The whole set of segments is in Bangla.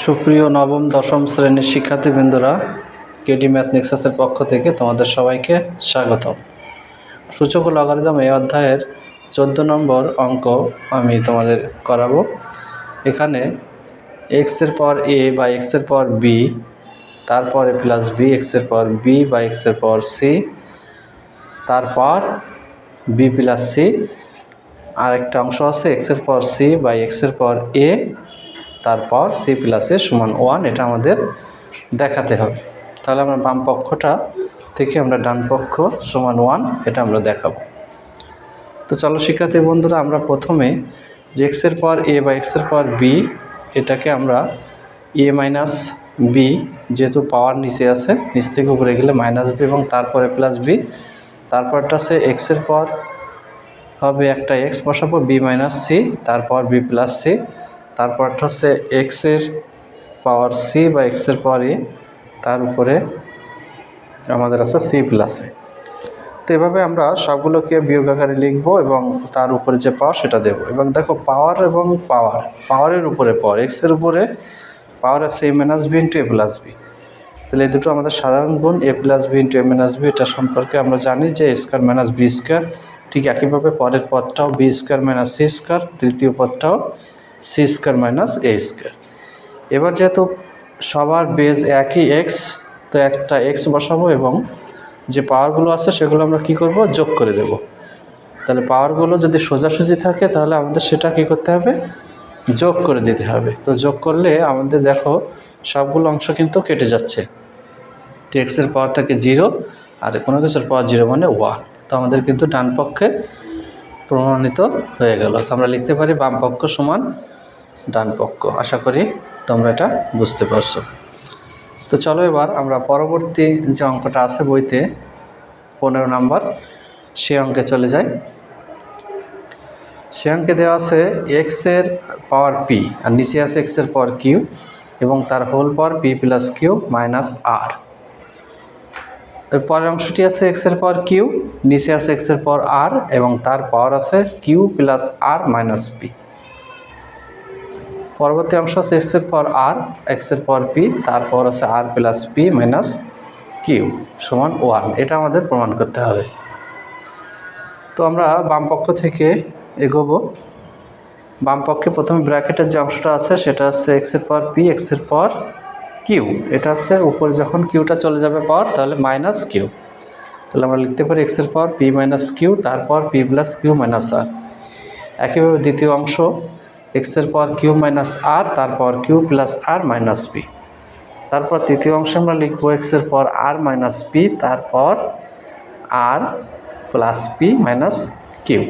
সুপ্রিয় নবম, দশম শ্রেণির শিক্ষার্থীবৃন্দরা, কেডি ম্যাথ নেক্সাসের পক্ষ থেকে তোমাদের সবাইকে স্বাগতম। সূচক লগারিদম এই অধ্যায়ের চোদ্দ নম্বর অঙ্ক আমি তোমাদের করাবো। এখানে এক্সের পর এ বা এক্সের পর বি তারপরে প্লাস বি এক্সের পর বি বা এক্সের পর সি তারপর বি প্লাস সি আর একটা অংশ আছে এক্সের পর সি বাই এক্সের পর এ তারপর সি প্লাসের সমান ওয়ান এটা আমাদের দেখাতে হবে। তাহলে আমরা বাম পক্ষটা থেকে আমরা ডান পক্ষ সমান ওয়ান এটা আমরা দেখাবো। তো চলো শিক্ষার্থী বন্ধুরা, আমরা প্রথমে যে এক্সের পর এ বা এক্সের পর বি এটাকে আমরা এ মাইনাস বি যেহেতু পাওয়ার নিচে আছে, নিচ থেকে উপরে গেলে মাইনাস বি এবং তারপরে প্লাস বি তারপরটা আছে এক্সের পর হবে একটা এক্স বসাবো বি মাইনাস সি তারপর বি প্লাস সি তারপরটা হচ্ছে এক্সের পাওয়ার সি বা এক্সের পাওয়ার এ তার উপরে আমাদের আছে সি প্লাসে তো এভাবে আমরা সবগুলোকে বিয়োগ আকারে লিখব এবং তার উপরে যে পাওয়ার সেটা দেব। এবং দেখো পাওয়ার এবং পাওয়ার পাওয়ারের উপরে পাওয়ার এক্সের উপরে পাওয়ার আছে A minus B into A plus B তাহলে এই দুটো আমাদের সাধারণ গুণ A plus B into A minus B এটা সম্পর্কে আমরা জানি যে স্কোয়ার মাইনাস বি স্কোয়ার ঠিক একইভাবে পরের পদটাও B square minus C square তৃতীয় পদটাও C square minus A square এবার যেহেতু সবার বেজ একই এক্স তো একটা এক্স বসাবো এবং যে পাওয়ারগুলো আছে সেগুলো আমরা কি করব? যোগ করে দেব। তাহলে পাওয়ারগুলো যদি সোজাসুজি থাকে, তাহলে আমাদের সেটা কি করতে হবে? যোগ করে দিতে হবে। তো যোগ করলে আমাদের দেখো সবগুলো অংশ কিন্তু কেটে যাচ্ছে। এক্সের পাওয়ার থাকে জিরো আর কোনো কিছুর পাওয়ার জিরো মানে ওয়ান তো আমাদের কিন্তু ডান পক্ষে প্রমাণিত হয়ে গেল। তো আমরা লিখতে পারি বাম পক্ষ সমান ডান পক্ষ। আশা করি তোমরা এটা বুঝতে পারছ। তো চলো এবার আমরা পরবর্তী যে অঙ্কটা আছে বইতে, পনেরো নাম্বার, সে অঙ্কে চলে যাই। সে অঙ্কে দেওয়া আছে এক্সের পাওয়ার পি আর নিচে আছে এক্সের পাওয়ার কিউ এবং তার whole power P plus Q minus R এর পরের অংশটি আছে এক্সের পাওয়ার কিউ নিচে আছে এক্সের পাওয়ার আর এবং তার পাওয়ার আছে Q plus R minus P পরবর্তী অংশ আছে এক্সের পর আর এক্সের পর পি তারপর আছে R plus P minus Q সমান ওয়ান এটা আমাদের প্রমাণ করতে হবে। তো আমরা বাম পক্ষ থেকে এগোবো। বাম পক্ষে প্রথমে ব্র্যাকেটের যে অংশটা আছে, সেটা হচ্ছে এক্সের পর পি এক্সের পর কিউ এটা হচ্ছে উপরে যখন কিউটা চলে যাবে পাওয়ার তাহলে মাইনাস কিউ তাহলে আমরা লিখতে পারি এক্সের পর পি মাইনাস কিউ তারপর P plus Q minus R একইভাবে দ্বিতীয় অংশ এক্সের পর কিউ মাইনাস আর তারপর Q plus R minus P তারপর তৃতীয় অংশে আমরা লিখব এক্সের পর আর মাইনাস পি তারপর R plus P minus Q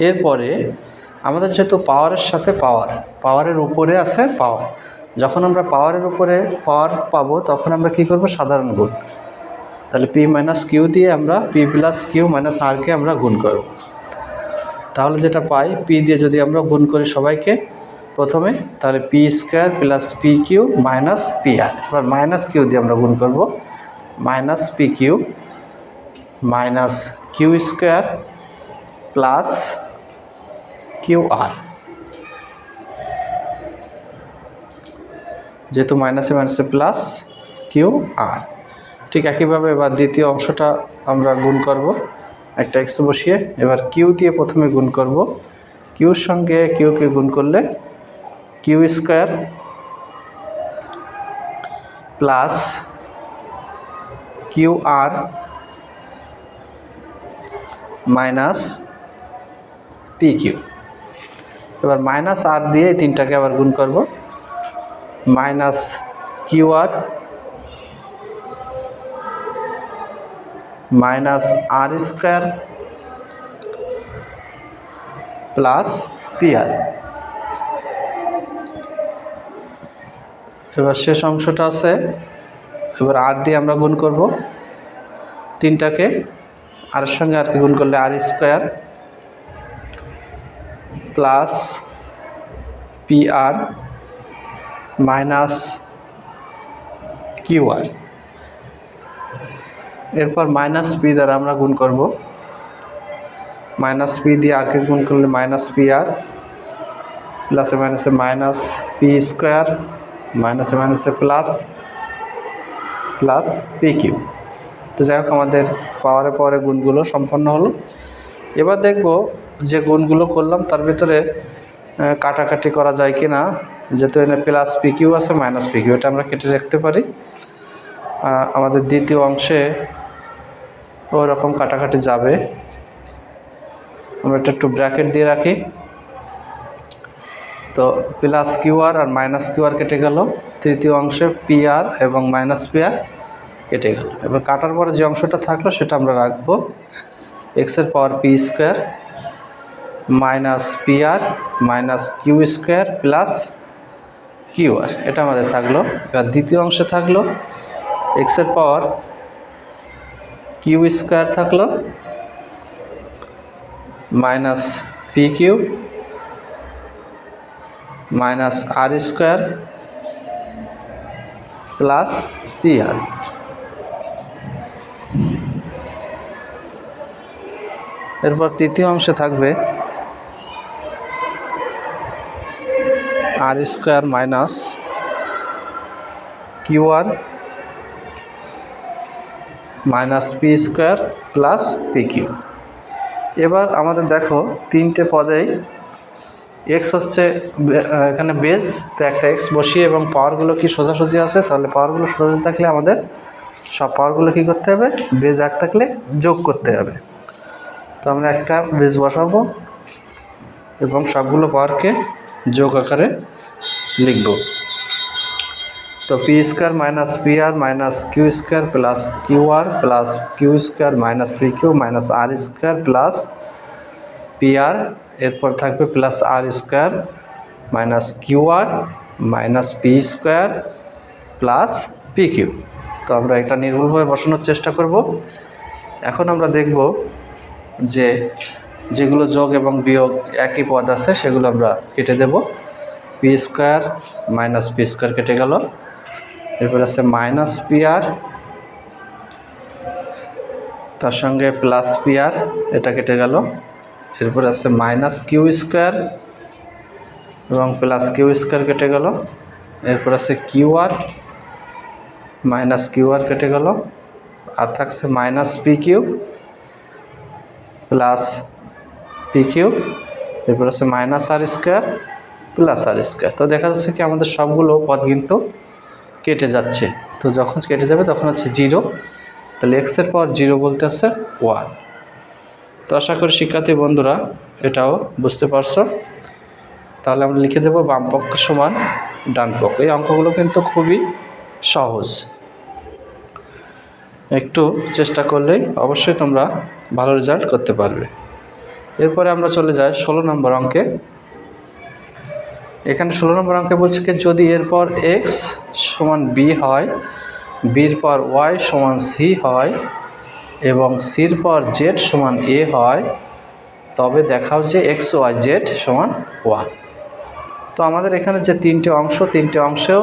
এরপরে আমাদের যেহেতু পাওয়ারের সাথে পাওয়ার, পাওয়ারের উপরে আছে পাওয়ার। যখন আমরা পাওয়ারের উপরে পাওয়ার পাবো, তখন আমরা কি করব? সাধারণ গুণ। তাহলে পি মাইনাস কিউ দিয়ে আমরা, পি প্লাস কিউ মাইনাস আরকে আমরা গুণ করব। তাহলে যেটা পাই, পি দিয়ে যদি আমরা গুণ করি সবাইকে, প্রথমে, তাহলে P square plus P Q minus P R. এবার মাইনাস কিউ দিয়ে আমরা গুণ করব। Minus P Q minus Q square plus Q R. যেহেতু মাইনাসে মাইনাসে প্লাস কিউ আর। ঠিক একইভাবে এবার দ্বিতীয় অংশটা আমরা গুণ করব। একটা এক্স বসিয়ে এবার কিউ দিয়ে প্রথমে গুণ করব। কিউর সঙ্গে কিউকে গুণ করলে Q square plus Q R minus P Q. এবার মাইনাস আর দিয়ে এই তিনটাকে আবার গুণ করব। Minus Q R minus R square plus P R এবার শেষ অংশটা আছে। এবার আর দিয়ে আমরা গুণ করব। তিনটাকে আর সঙ্গে আর গুণ করলে R square plus P R minus Q R এরপর মাইনাস পি দ্বারা আমরা গুণ করব। মাইনাস পি দিয়ে আরকে গুণ করলে মাইনাস পি আর প্লাসে মাইনাসে মাইনাস পি স্কোয়ার, মাইনাসে মাইনাসে প্লাস প্লাস পি কিউ তো যাই হোক, আমাদের পাওয়ারে পাওয়ারে গুণগুলো সম্পন্ন হলো। এবার দেখব যে গুণগুলো করলাম, তার ভিতরে কাটাকাটি করা যায় কি না যেহেতু এখানে প্লাস পি কিউ আছে মাইনাস পি কিউ এটা আমরা কেটে রাখতে পারি। আমাদের দ্বিতীয় অংশে ওই রকম কাটাকাটি যাবে। আমরা এটা একটু ব্র্যাকেট দিয়ে রাখি। তো প্লাস কিউআর আর মাইনাস কিউআর কেটে গেল। তৃতীয় অংশে পিআর এবং মাইনাস পিআর কেটে গেল। এবার কাটার পরে যে অংশটা থাকল, সেটা আমরা রাখব। এক্সের power P square minus P R minus Q square plus Q R এটা আমাদের থাকল। এবার দ্বিতীয় অংশে থাকল। এক্সের পাওয়ার কিউ স্কোয়ার থাকল। Minus P Q minus R square plus P R এরপর তৃতীয় অংশে থাকবে R square minus Q R minus P square plus P Q. এবার আমাদের দেখো তিনটে পদেই এক্স হচ্ছে এখানে বেস, তো একটা এক্স বসিয়ে এবং পাওয়ারগুলো কি সোজাসুজি আছে? তাহলে পাওয়ারগুলো সোজাসুজি থাকলে আমাদের সব পাওয়ারগুলো কি করতে হবে? বেজ এক থাকলে যোগ করতে হবে। তো আমরা একটা বেজ বসাবো এবং সবগুলো পাওয়ারকে যোগ আকারে লিখব। তো P square minus P R minus Q square plus Q R plus Q square minus P Q minus R square plus P R, এরপর থাকবে plus R square minus Q R minus P square plus P Q. তো আমরা এটা নির্ভুলভাবে বসানোর চেষ্টা করব। এখন আমরা দেখব যে যেগুলো যোগ এবং বিয়োগ একই পদ আছে, সেগুলো আমরা কেটে দেব। P square minus P square কেটে গেল। এরপর আছে মাইনাস পি আর, তার সঙ্গে প্লাস পি আর, এটা কেটে গেল। এরপর আছে মাইনাস কিউ স্কোয়ার এবং প্লাস কিউ স্কোয়ার কেটে গেল। এরপর আছে Q R, minus Q R কেটে গেল। আর থাকছে minus P Q plus P Q এরপর আছে minus R square plus R square তো দেখা যাচ্ছে কি আমাদের সবগুলো পদ কিন্তু কেটে যাচ্ছে। তো যখন কেটে যাবে তখন হচ্ছে জিরো তাহলে এক্সের পর জিরো বলতে আছে ওয়ান তো আশা করি শিক্ষার্থী বন্ধুরা এটাও বুঝতে পারছ। তাহলে আমরা লিখে দেবো বাম পক্ষ সমান ডান পক্ষ। এই অঙ্কগুলো কিন্তু খুবই সহজ। একটু চেষ্টা করলেই অবশ্যই তোমরা ভালো রেজাল্ট করতে পারবে। এরপরে আমরা চলে যাই ষোলো নম্বর অঙ্কে। এখানে ষোলো নম্বর অঙ্কে বলছে কি, যদি এরপর এক্স সমান বি হয় বির পর ওয়াই সমান সি হয় এবং সির পর জেড সমান এ হয়, তবে দেখাও যে এক্স ওয়াই জেড সমান ওয়ান তো আমাদের এখানে যে তিনটে অংশ, তিনটে অংশেও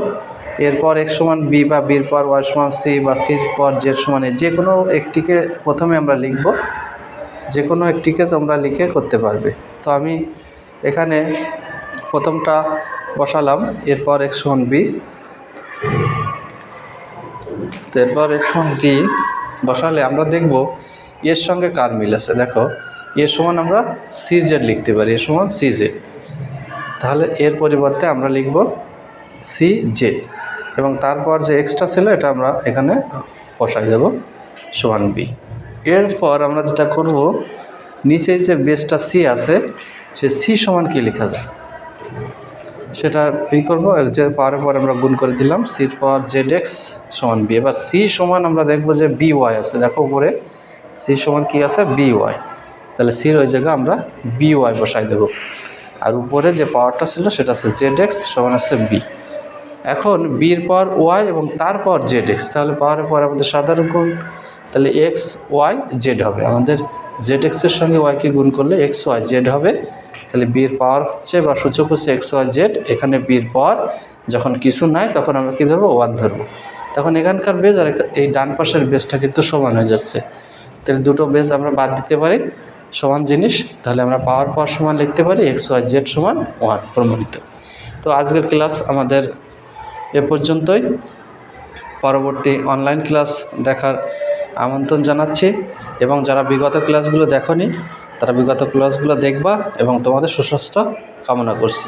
এরপর এক্স সমান বি বা বির পর ওয়াই সমান সি বা সির পর জেড সমান এ যে কোনো একটিকে প্রথমে আমরা লিখব। যে কোনো একটিকে তোমরা লিখে করতে পারবে। তো আমি এখানে প্রথমটা বসালাম, এরপর এক্স সমান বি তো এরপর এক্স সমান বি বসালে আমরা দেখব এর সঙ্গে কার মিল আছে। দেখো এর সমান আমরা সি জেড লিখতে পারি এর সমান সি জেড তাহলে এর পরিবর্তে আমরা লিখব সি জেড এবং তারপর যে এক্সট্রা ছিল, এটা আমরা এখানে বসাই দেব, সমান বি এরপর আমরা যেটা করব, নিচে যে বেসটা সি আছে, সে সি সমান কি লেখা যায়? সেটা ই করব যে পাওয়ারের পর আমরা গুণ করে দিলাম সির পর জেড এক্স সমান বি এবার সি সমান আমরা দেখব যে বি ওয়াই আছে। দেখো উপরে সি সমান কি আছে? বি ওয়াই তাহলে সির ওই জায়গায় আমরা বি ওয়াই বসাই দেবো। আর উপরে যে পাওয়ারটা ছিল, সেটা আছে জেড এক্স সমান আছে বি এখন বির পর ওয়াই এবং তারপর জেড এক্স তাহলে পাওয়ারের পর আমাদের সাধারণ তাহলে এক্স ওয়াই জেড হবে। আমাদের জেড এক্সের সঙ্গে ওয়াইকে গুণ করলে এক্স ওয়াই জেড হবে। তাহলে বির পাওয়ার হচ্ছে বা সূচক হচ্ছে এক্স ওয়াই জেড এখানে বির পাওয়ার যখন কিছু নাই, তখন আমরা কী ধরবো? ওয়ান ধরবো। তখন এখানকার বেজ আর এই ডান পাশের বেজটা কিন্তু সমান হয়ে যাচ্ছে। তাহলে দুটো বেজ আমরা বাদ দিতে পারি। সমান জিনিস। তাহলে আমরা পাওয়ার পাওয়ার সমান লিখতে পারি এক্স ওয়াই জেড সমান ওয়ান প্রমাণিত। তো আজকের ক্লাস আমাদের এ পর্যন্তই। পরবর্তী অনলাইন ক্লাস দেখার আমন্ত্রণ জানাচ্ছি এবং যারা বিগত ক্লাসগুলো দেখনি, তারা বিগত ক্লাসগুলো দেখবা এবং তোমাদের সুস্বাস্থ্য কামনা করছি।